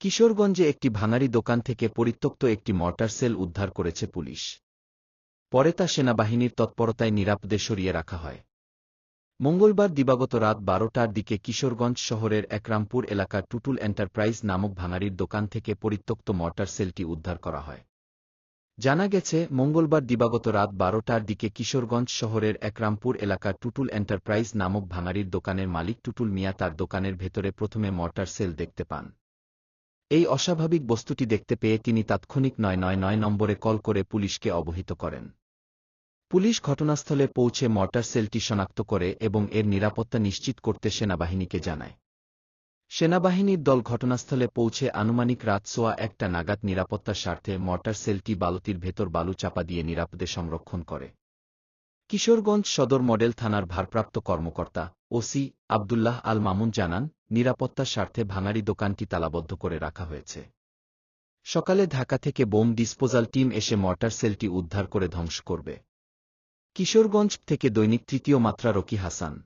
কিশোরগঞ্জে একটি ভাঙারি দোকান থেকে পরিত্যক্ত একটি মর্টার সেল উদ্ধার করেছে পুলিশ। পরে তা সেনাবাহিনীর তৎপরতায় নিরাপদে সরিয়ে রাখা হয়। মঙ্গলবার দিবাগত রাত বারোটার দিকে কিশোরগঞ্জ শহরের একরামপুর এলাকার টুটুল এন্টারপ্রাইজ নামক ভাঙারির দোকান থেকে পরিত্যক্ত মর্টার সেলটি উদ্ধার করা হয়। জানা গেছে, মঙ্গলবার দিবাগত রাত বারোটার দিকে কিশোরগঞ্জ শহরের একরামপুর এলাকার টুটুল এন্টারপ্রাইজ নামক ভাঙারির দোকানের মালিক টুটুল মিয়া তার দোকানের ভেতরে প্রথমে মর্টার সেল দেখতে পান। এই অস্বাভাবিক বস্তুটি দেখতে পেয়ে তিনি তাৎক্ষণিক নয় নয় নয় নম্বরে কল করে পুলিশকে অবহিত করেন। পুলিশ ঘটনাস্থলে পৌঁছে মর্টার সেলটি শনাক্ত করে এবং এর নিরাপত্তা নিশ্চিত করতে সেনাবাহিনীকে জানায়। সেনাবাহিনীর দল ঘটনাস্থলে পৌঁছে আনুমানিক রাত সোয়া একটা নাগাদ নিরাপত্তার স্বার্থে মর্টার সেলটি বালতির ভেতর বালু চাপা দিয়ে নিরাপদে সংরক্ষণ করে। কিশোরগঞ্জ সদর মডেল থানার ভারপ্রাপ্ত কর্মকর্তা ওসি আবদুল্লাহ আল মামুন জানান, নিরাপত্তার স্বার্থে ভাঙারি দোকানটি তালাবদ্ধ করে রাখা হয়েছে। সকালে ঢাকা থেকে বোম ডিসপোজাল টিম এসে মর্টার সেলটি উদ্ধার করে ধ্বংস করবে। কিশোরগঞ্জ থেকে দৈনিক তৃতীয় মাত্রা রকি হাসান।